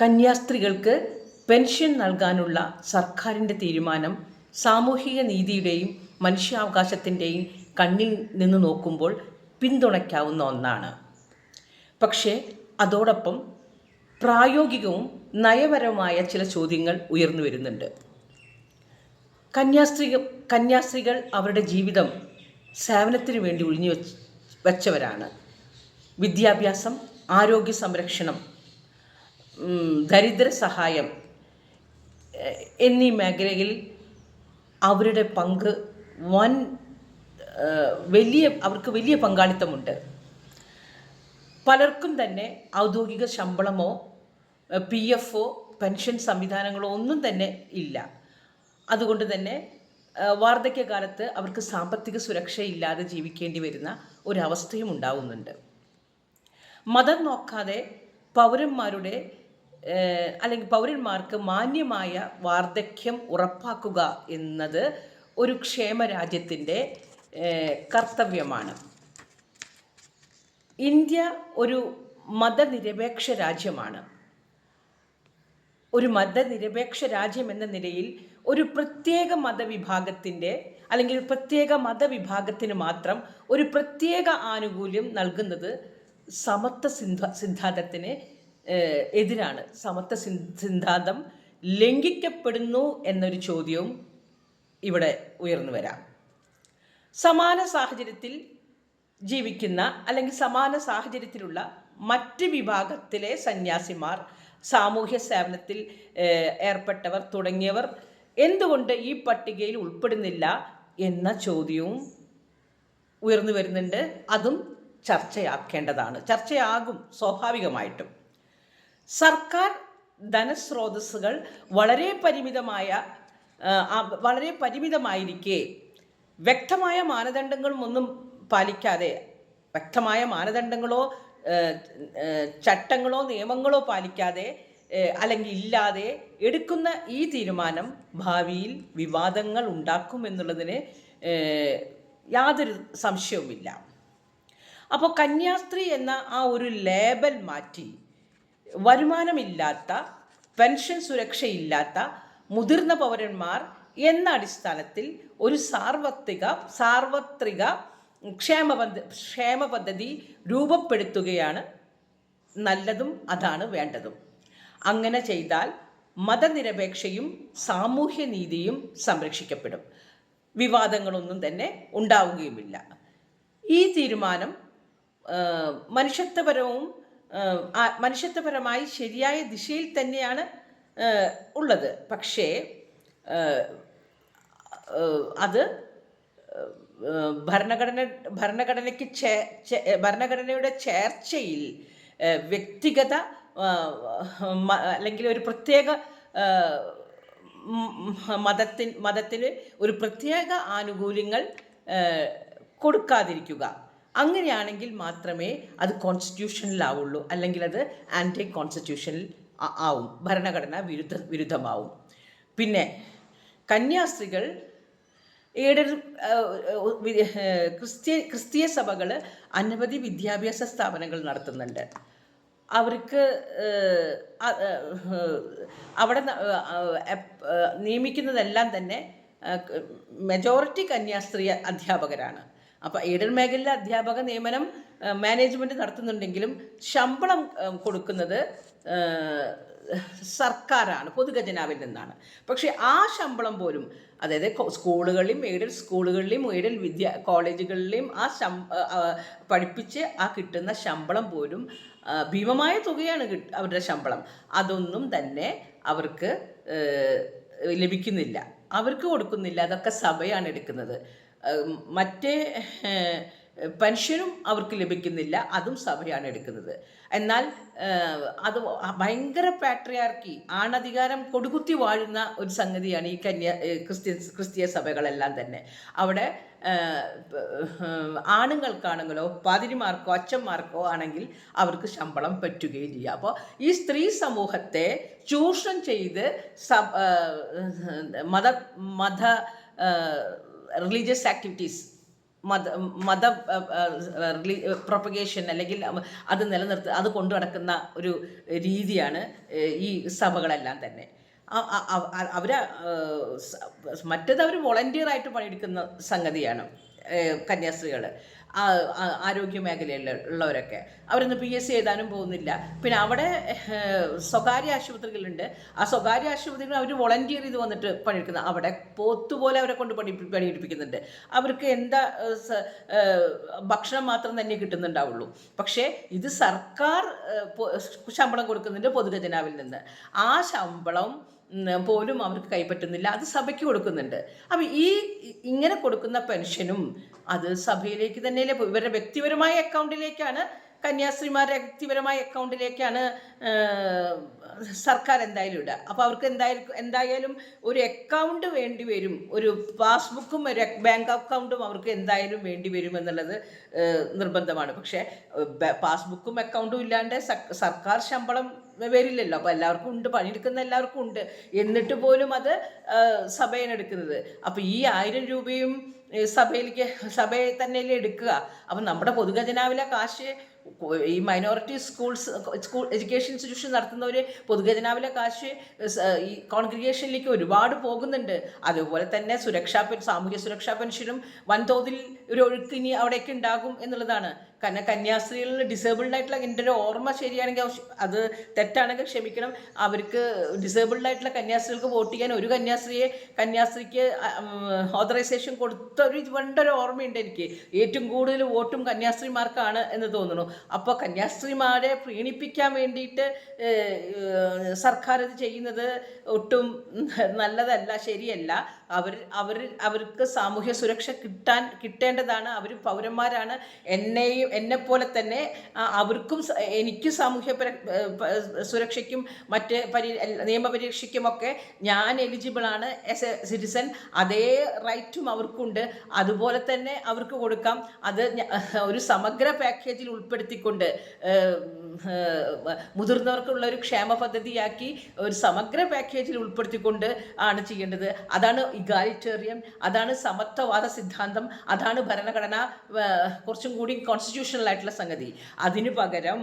കന്യാസ്ത്രീകൾക്ക് pension നൽകാനുള്ള സർക്കാരിന്റെ തീരുമാനം സാമൂഹിക നീതിയുടെയും മനുഷ്യാവകാശത്തിന്റെയും കണ്ണിൽ നിന്ന് നോക്കുമ്പോൾ പിന്തുണയ്ക്കാവുന്ന ഒന്നാണ്. പക്ഷേ അതോടൊപ്പം പ്രായോഗികവും നയപരവുമായ ചില ചോദ്യങ്ങൾ ഉയർന്നു വരുന്നുണ്ട്. കന്യാസ്ത്രീ കന്യാസ്ത്രീകൾ അവരുടെ ജീവിതം സേവനത്തിന് വേണ്ടി ഒഴിഞ്ഞു വെച്ചവരാണ്. വിദ്യാഭ്യാസം ആരോഗ്യ സംരക്ഷണം ദരിദ്ര സഹായം എന്നീ മേഖലയിൽ അവരുടെ പങ്ക് വൻ വലിയ അവർക്ക് വലിയ പങ്കാളിത്തമുണ്ട്. പലർക്കും തന്നെ ഔദ്യോഗിക ശമ്പളമോ പി എഫോ പെൻഷൻ സംവിധാനങ്ങളോ ഒന്നും തന്നെ ഇല്ല. അതുകൊണ്ട് തന്നെ വാർദ്ധക്യകാലത്ത് അവർക്ക് സാമ്പത്തിക സുരക്ഷയില്ലാതെ ജീവിക്കേണ്ടി വരുന്ന ഒരവസ്ഥയും ഉണ്ടാവുന്നുണ്ട്. മതം നോക്കാതെ പൗരന്മാരുടെ അല്ലെങ്കിൽ പൗരന്മാർക്ക് മാന്യമായ വാർദ്ധക്യം ഉറപ്പാക്കുക എന്നത് ഒരു ക്ഷേമ രാജ്യത്തിന്റെ കർത്തവ്യമാണ്. ഇന്ത്യ ഒരു മതനിരപേക്ഷ രാജ്യമാണ്. ഒരു മതനിരപേക്ഷ രാജ്യം എന്ന നിലയിൽ ഒരു പ്രത്യേക മതവിഭാഗത്തിന്റെ അല്ലെങ്കിൽ ഒരു പ്രത്യേക മതവിഭാഗത്തിന് മാത്രം ഒരു പ്രത്യേക ആനുകൂല്യം നൽകുന്നത് സമത്വ സിദ്ധാന്തത്തിന് എതിരാണ്. സമത്വ സിദ്ധാന്തം ലംഘിക്കപ്പെടുന്നു എന്നൊരു ചോദ്യവും ഇവിടെ ഉയർന്നു വരാം. സമാന സാഹചര്യത്തിൽ ജീവിക്കുന്ന അല്ലെങ്കിൽ സമാന സാഹചര്യത്തിലുള്ള മറ്റ് വിഭാഗത്തിലെ സന്യാസിമാർ സാമൂഹ്യ സേവനത്തിൽ ഏർപ്പെട്ടവർ തുടങ്ങിയവർ എന്തുകൊണ്ട് ഈ പട്ടികയിൽ ഉൾപ്പെടുന്നില്ല എന്ന ചോദ്യവും ഉയർന്നു വരുന്നുണ്ട്. അതും ചർച്ചയാക്കേണ്ടതാണ്. ചർച്ചയാകും സ്വാഭാവികമായിട്ടും. സർക്കാർ ധനസ്രോതസ്സുകൾ വളരെ പരിമിതമായ വളരെ പരിമിതമായിരിക്കെ വ്യക്തമായ മാനദണ്ഡങ്ങളും ഒന്നും പാലിക്കാതെ വ്യക്തമായ മാനദണ്ഡങ്ങളോ ചട്ടങ്ങളോ നിയമങ്ങളോ പാലിക്കാതെ അല്ലെങ്കിൽ ഇല്ലാതെ എടുക്കുന്ന ഈ തീരുമാനം ഭാവിയിൽ വിവാദങ്ങൾ ഉണ്ടാക്കുമെന്നുള്ളതിന് യാതൊരു സംശയവുമില്ല. അപ്പോൾ കന്യാസ്ത്രീ എന്ന ആ ഒരു ലേബൽ മാറ്റി വരുമാനമില്ലാത്ത പെൻഷൻ സുരക്ഷയില്ലാത്ത മുതിർന്ന പൗരന്മാർ എന്ന അടിസ്ഥാനത്തിൽ ഒരു സാർവത്രിക സാർവത്രിക ക്ഷേമ ക്ഷേമ പദ്ധതി രൂപപ്പെടുത്തുകയാണ് നല്ലതും അതാണ് വേണ്ടതും. അങ്ങനെ ചെയ്താൽ മതനിരപേക്ഷയും സാമൂഹ്യ നീതിയും സംരക്ഷിക്കപ്പെടും. വിവാദങ്ങളൊന്നും തന്നെ ഉണ്ടാവുകയുമില്ല. ഈ തീരുമാനം മനുഷ്യത്വപരവും മനുഷ്യത്വപരമായി ശരിയായ ദിശയിൽ തന്നെയാണ് ഉള്ളത്. പക്ഷേ അത് ഭരണഘടന ഭരണഘടനയ്ക്ക് ചേ ഭരണഘടനയുടെ ചേർച്ചയിൽ വ്യക്തിഗത അല്ലെങ്കിൽ ഒരു പ്രത്യേക മതത്തിന് മതത്തിന് ഒരു പ്രത്യേക ആനുകൂല്യങ്ങൾ കൊടുക്കാതിരിക്കുക. അങ്ങനെയാണെങ്കിൽ മാത്രമേ അത് കോൺസ്റ്റിറ്റ്യൂഷനിലാവുള്ളൂ അല്ലെങ്കിൽ അത് ആന്റി കോൺസ്റ്റിറ്റ്യൂഷനിൽ ആവും. ഭരണഘടന വിരുദ്ധ വിരുദ്ധമാവും. പിന്നെ കന്യാസ്ത്രീകൾ ഏടർ ക്രിസ്ത്യ ക്രിസ്തീയ സഭകൾ അനവധി വിദ്യാഭ്യാസ സ്ഥാപനങ്ങൾ നടത്തുന്നുണ്ട്. അവർക്ക് അവിടെ നിയമിക്കുന്നതെല്ലാം തന്നെ മെജോറിറ്റി കന്യാസ്ത്രീ അധ്യാപകരാണ്. അപ്പോൾ എയ്ഡഡ് മേഖലയിലെ അധ്യാപക നിയമനം മാനേജ്മെന്റ് നടത്തുന്നുണ്ടെങ്കിലും ശമ്പളം കൊടുക്കുന്നത് സർക്കാരാണ് പൊതുഖജനാവിൽ നിന്നാണ്. പക്ഷേ ആ ശമ്പളം പോലും അതായത് സ്കൂളുകളിലും എയ്ഡഡ് സ്കൂളുകളിലും എയ്ഡഡ് വിദ്യ കോളേജുകളിലെയും ആ ശം പഠിപ്പിച്ച് ആ കിട്ടുന്ന ശമ്പളം പോലും ഭീമമായ തുകയാണ് അവരുടെ ശമ്പളം. അതൊന്നും തന്നെ അവർക്ക് ലഭിക്കുന്നില്ല. അവർക്ക് കൊടുക്കുന്നില്ല. അതൊക്കെ സഭയാണ് എടുക്കുന്നത്. മറ്റേ പെൻഷനും അവർക്ക് ലഭിക്കുന്നില്ല. അതും സഭയാണ് എടുക്കുന്നത്. എന്നാൽ അത് ഭയങ്കര പാട്രിയാർക്കി ആണധികാരം കൊടുകുത്തി വാഴുന്ന ഒരു സംഗതിയാണ് ഈ കന്യ ക്രിസ്ത്യൻ ക്രിസ്തീയ സഭകളെല്ലാം തന്നെ. അവിടെ ആണുങ്ങൾക്കാണെങ്കിലോ പാതിരിമാർക്കോ അച്ഛന്മാർക്കോ ആണെങ്കിൽ അവർക്ക് ശമ്പളം പറ്റുകയും ചെയ്യുക അപ്പോൾ ഈ സ്ത്രീ സമൂഹത്തെ ചൂഷണം ചെയ്ത് സഭ മത മത റിലീജിയസ് ആക്ടിവിറ്റീസ് മത മത പ്രൊപ്പഗേഷൻ അല്ലെങ്കിൽ അത് നിലനിർത്ത അത് കൊണ്ടു നടക്കുന്ന ഒരു രീതിയാണ് ഈ സഭകളെല്ലാം തന്നെ. അവർ മറ്റേത് അവർ വോളണ്ടിയറായിട്ട് പണിയെടുക്കുന്ന സംഗതിയാണ് കന്യാസ്ത്രീകൾ ആരോഗ്യ മേഖലയിൽ ഉള്ളവരൊക്കെ. അവരൊന്നും പി എസ് സി എഴുതാനും പോകുന്നില്ല. പിന്നെ അവിടെ സ്വകാര്യ ആശുപത്രികളുണ്ട്. ആ സ്വകാര്യ ആശുപത്രികൾ അവർ വോളണ്ടിയർ ചെയ്ത് വന്നിട്ട് പണിയെടുക്കുന്നത് അവിടെ പോത്തുപോലെ അവരെ കൊണ്ട് പണി പണിയെടുപ്പിക്കുന്നുണ്ട്. അവർക്ക് എന്താ ഭക്ഷണം മാത്രം തന്നെ കിട്ടുന്നുണ്ടാവുള്ളൂ. പക്ഷേ ഇത് സർക്കാർ ശമ്പളം കൊടുക്കുന്നുണ്ട് പൊതുഖജനാവിൽ നിന്ന്. ആ ശമ്പളം പോലും അവർക്ക് കൈപ്പറ്റുന്നില്ല. അത് സഭയ്ക്ക് കൊടുക്കുന്നുണ്ട്. അപ്പം ഈ ഇങ്ങനെ കൊടുക്കുന്ന പെൻഷനും അത് സഭയിലേക്ക് തന്നെയല്ലേ ഇവരുടെ വ്യക്തിപരമായ അക്കൗണ്ടിലേക്കാണ് കന്യാസ്ത്രീമാരുടെ വ്യക്തിപരമായ അക്കൗണ്ടിലേക്കാണ് സർക്കാർ എന്തായാലും ഇടുക. അപ്പോൾ അവർക്ക് എന്തായാലും എന്തായാലും ഒരു അക്കൗണ്ട് വേണ്ടി വരും. ഒരു പാസ്ബുക്കും ഒരു ബാങ്ക് അക്കൗണ്ടും അവർക്ക് എന്തായാലും വേണ്ടി വരും എന്നുള്ളത് നിർബന്ധമാണ്. പക്ഷേ പാസ്ബുക്കും അക്കൗണ്ടും ഇല്ലാണ്ട് സർക്കാർ ശമ്പളം വരില്ലല്ലോ. അപ്പോൾ എല്ലാവർക്കും ഉണ്ട് പണിയെടുക്കുന്ന എല്ലാവർക്കും ഉണ്ട്. എന്നിട്ട് പോലും അത് സഭയാണ് എടുക്കുന്നത്. അപ്പോൾ ഈ ആയിരം രൂപയും സഭയിലേക്ക് സഭയെ തന്നെ എടുക്കുക? അപ്പം നമ്മുടെ പൊതുഖജനാവിലെ കാശ് ഈ minority schools school education institution നടത്തുന്നവർ പൊതുഖജനാവിലെ കാശ് ഈ കോൺഗ്രിഗേഷനിലേക്ക് ഒരുപാട് പോകുന്നുണ്ട്. അതുപോലെ തന്നെ സുരക്ഷാ സാമൂഹ്യ സുരക്ഷാ പെൻഷനും വൻതോതിൽ ഒരു ഒഴുക്ക് ഇനി അവിടേക്ക് ഉണ്ടാകും എന്നുള്ളതാണ്. കാരണം കന്യാസ്ത്രീകളിൽ ഡിസേബിൾഡ് ആയിട്ടുള്ള എന്റെ ഒരു ഓർമ്മ ശരിയാണെങ്കിൽ അത് തെറ്റാണെങ്കിൽ ക്ഷമിക്കണം. അവർക്ക് ഡിസേബിൾഡ് ആയിട്ടുള്ള കന്യാസ്ത്രീകൾക്ക് വോട്ട് ചെയ്യാൻ ഒരു കന്യാസ്ത്രീയെ കന്യാസ്ത്രീക്ക് ഓതറൈസേഷൻ കൊടുത്ത ഒരു പണ്ടൊരു ഓർമ്മയുണ്ട് എനിക്ക്. ഏറ്റവും കൂടുതൽ വോട്ടും കന്യാസ്ത്രീമാർക്കാണ് എന്ന് തോന്നുന്നു. അപ്പോൾ കന്യാസ്ത്രീമാരെ പ്രീണിപ്പിക്കാൻ വേണ്ടിയിട്ട് സർക്കാർ ഇത് ചെയ്യുന്നത് ഒട്ടും നല്ലതല്ല ശരിയല്ല. അവർ അവർ അവർക്ക് സാമൂഹ്യ സുരക്ഷ കിട്ടാൻ കിട്ടേണ്ടതാണ്. അവർ പൗരന്മാരാണ്. എന്നെയും എന്നെപ്പോലെ തന്നെ അവർക്കും എനിക്ക് സാമൂഹ്യ സുരക്ഷയ്ക്കും മറ്റ് പരി നിയമപരീക്ഷയ്ക്കുമൊക്കെ ഞാൻ എലിജിബിളാണ് ആസ് എ സിറ്റിസൺ. അതേ റൈറ്റും അവർക്കുണ്ട്. അതുപോലെ തന്നെ അവർക്ക് കൊടുക്കാം. അത് ഒരു സമഗ്ര പാക്കേജിൽ ഉൾപ്പെടുത്തിക്കൊണ്ട് മുതിർന്നവർക്കുള്ള ഒരു ക്ഷേമ പദ്ധതിയാക്കി ഒരു സമഗ്ര പാക്കേജിൽ ഉൾപ്പെടുത്തിക്കൊണ്ട് ആണ് ചെയ്യേണ്ടത്. അതാണ് ഇഗാലിറ്റേറിയൻ അതാണ് സമത്വവാദ സിദ്ധാന്തം അതാണ് ഭരണഘടന കുറച്ചും കൂടി കോൺസ്റ്റിറ്റ്യൂഷണൽ ആയിട്ടുള്ള സംഗതി. അതിനു പകരം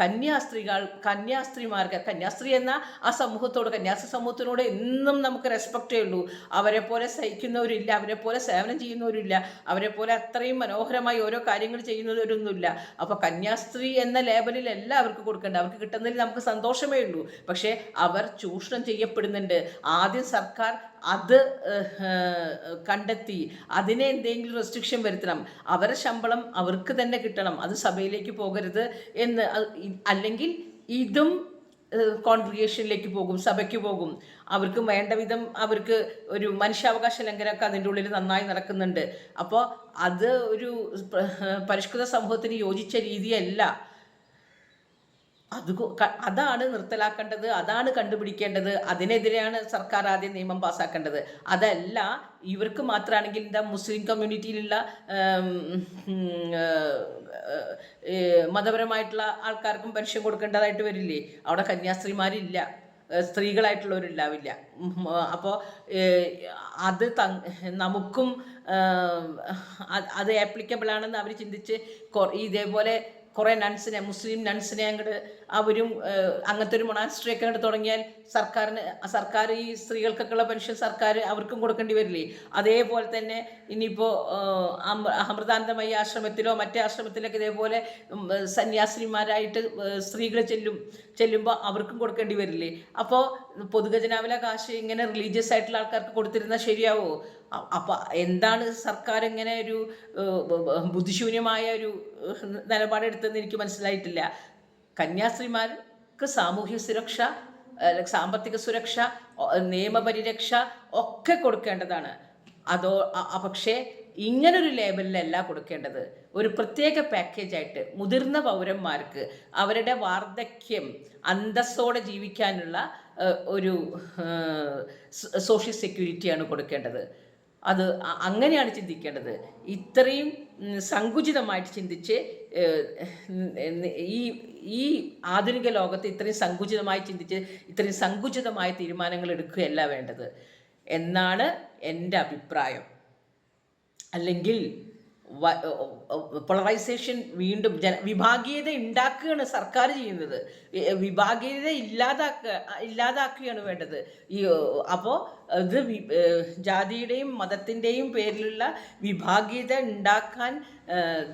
കന്യാസ്ത്രീകൾ കന്യാസ്ത്രീമാർക്ക് കന്യാസ്ത്രീ എന്ന ആ സമൂഹത്തോട് കന്യാസ്ത്രീ സമൂഹത്തിനോട് എന്നും നമുക്ക് റെസ്പെക്റ്റേ ഉള്ളൂ. അവരെ പോലെ സഹിക്കുന്നവരില്ല അവരെ പോലെ സേവനം ചെയ്യുന്നവരില്ല അവരെ പോലെ അത്രയും മനോഹരമായി ഓരോ കാര്യങ്ങൾ ചെയ്യുന്നവരൊന്നുമില്ല. അപ്പോൾ കന്യാസ്ത്രീ എന്ന ലേബലിൽ എല്ലാവർക്കും കൊടുക്കേണ്ടത് അവർക്ക് കിട്ടുന്നതിൽ നമുക്ക് സന്തോഷമേ ഉള്ളൂ. പക്ഷേ അവർ ചൂഷണം ചെയ്യപ്പെടുന്നുണ്ട്. ആദ്യം സർക്കാർ അത് കണ്ടെത്തി അതിനെ എന്തെങ്കിലും റെസ്ട്രിക്ഷൻ വരുത്തണം. അവരുടെ ശമ്പളം അവർക്ക് തന്നെ കിട്ടണം. അത് സഭയിലേക്ക് പോകരുത് എന്ന് അല്ലെങ്കിൽ ഇതും കോൺഗ്രിഗേഷനിലേക്ക് പോകും സഭയ്ക്ക് പോകും. അവർക്ക് വേണ്ട വിധം അവർക്ക് ഒരു മനുഷ്യാവകാശ ലംഘനമൊക്കെ അതിന്റെ ഉള്ളിൽ നന്നായി നടക്കുന്നുണ്ട്. അപ്പോൾ അത് ഒരു പരിഷ്കൃത സമൂഹത്തിന് യോജിച്ച രീതിയല്ല. അത് കൊ- അതാണ് നിർത്തലാക്കേണ്ടത് അതാണ് കണ്ടുപിടിക്കേണ്ടത് അതിനെതിരെയാണ് സർക്കാർ ആദ്യം നിയമം പാസ്സാക്കേണ്ടത് അതല്ല ഇവർക്ക് മാത്രമാണെങ്കിൽ എന്താ മുസ്ലിം കമ്മ്യൂണിറ്റിയിലുള്ള മതപരമായിട്ടുള്ള ആൾക്കാർക്കും പെൻഷൻ കൊടുക്കേണ്ടതായിട്ട് വരില്ലേ? അവിടെ കന്യാസ്ത്രീമാരില്ല. സ്ത്രീകളായിട്ടുള്ളവരുണ്ടാവില്ല അപ്പോൾ അത് ത നമുക്കും അത് ആപ്ലിക്കബിൾ ആണെന്ന് അവർ ചിന്തിച്ച് ഇതേപോലെ കുറേ നൺസിനെ മുസ്ലിം നൺസിനെ അങ്ങോട്ട് അവരും അങ്ങനത്തെ ഒരു മൊണാസ്ട്രി ഒക്കെ അങ്ങോട്ട് തുടങ്ങിയാൽ സർക്കാരിന് സർക്കാർ ഈ സ്ത്രീകൾക്കൊക്കെയുള്ള പെൻഷൻ സർക്കാർ അവർക്കും കൊടുക്കേണ്ടി വരില്ലേ? അതേപോലെ തന്നെ ഇനിയിപ്പോൾ അമൃതാനന്ദമയ ആശ്രമത്തിലോ മറ്റേ ആശ്രമത്തിലൊക്കെ ഇതേപോലെ സന്യാസിനിമാരായിട്ട് സ്ത്രീകൾ ചെല്ലും ചെല്ലുമ്പോൾ അവർക്കും കൊടുക്കേണ്ടി വരില്ലേ? അപ്പോൾ പൊതുഖജനാവിലെ കാശ് ഇങ്ങനെ റിലീജിയസ് ആയിട്ടുള്ള ആൾക്കാർക്ക് കൊടുത്തിരുന്നാൽ ശരിയാവോ? അ- അപ്പൊ എന്താണ് സർക്കാർ ഇങ്ങനെ ഒരു ബുദ്ധിശൂന്യമായ ഒരു നിലപാടെടുത്തതെന്ന് എനിക്ക് മനസ്സിലായിട്ടില്ല. കന്യാസ്ത്രീമാർക്ക് സാമൂഹ്യ സുരക്ഷ സാമ്പത്തിക സുരക്ഷ നിയമപരിരക്ഷ ഒക്കെ കൊടുക്കേണ്ടതാണ്. അതോ പക്ഷേ ഇങ്ങനൊരു ലേബലിലല്ല കൊടുക്കേണ്ടത്. ഒരു പ്രത്യേക പാക്കേജായിട്ട് മുതിർന്ന പൗരന്മാർക്ക് അവരുടെ വാർദ്ധക്യം അന്തസ്സോടെ ജീവിക്കാനുള്ള ഒരു സോഷ്യൽ സെക്യൂരിറ്റിയാണ് കൊടുക്കേണ്ടത്. അത് അങ്ങനെയാണ് ചിന്തിക്കേണ്ടത്. ഇത്രയും സങ്കുചിതമായിട്ട് ചിന്തിച്ച് ഈ ഈ ആധുനിക ലോകത്ത് ഇത്രയും സങ്കുചിതമായി ചിന്തിച്ച് ഇത്രയും സങ്കുചിതമായ തീരുമാനങ്ങൾ എടുക്കുകയല്ല വേണ്ടത്. എന്നാണ് എന്റെ അഭിപ്രായം. അല്ലെങ്കിൽ പൊളറൈസേഷൻ വീണ്ടും ജന വിഭാഗീയത ഉണ്ടാക്കുകയാണ് സർക്കാർ ചെയ്യുന്നത്. വിഭാഗീയത ഇല്ലാതാക്കുക ഇല്ലാതാക്കുകയാണ് വേണ്ടത്. ഈ അപ്പോൾ ഇത് ജാതിയുടെയും മതത്തിന്റെയും പേരിലുള്ള വിഭാഗീയത ഉണ്ടാക്കാൻ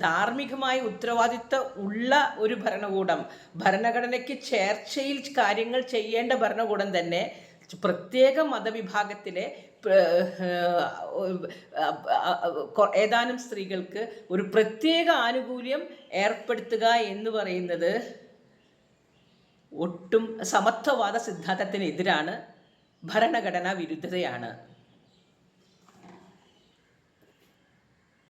ധാർമ്മികമായ ഉത്തരവാദിത്വം ഉള്ള ഒരു ഭരണകൂടം ഭരണഘടനയ്ക്ക് ചേർച്ചയിൽ കാര്യങ്ങൾ ചെയ്യേണ്ട ഭരണകൂടം തന്നെ പ്രത്യേക മതവിഭാഗത്തിലെ ഏതാനും സ്ത്രീകൾക്ക് ഒരു പ്രത്യേക ആനുകൂല്യം ഏർപ്പെടുത്തുക എന്ന് പറയുന്നത് ഒട്ടും സമത്വവാദ സിദ്ധാന്തത്തിനെതിരാണ് ഭരണഘടനാ വിരുദ്ധതയാണ്.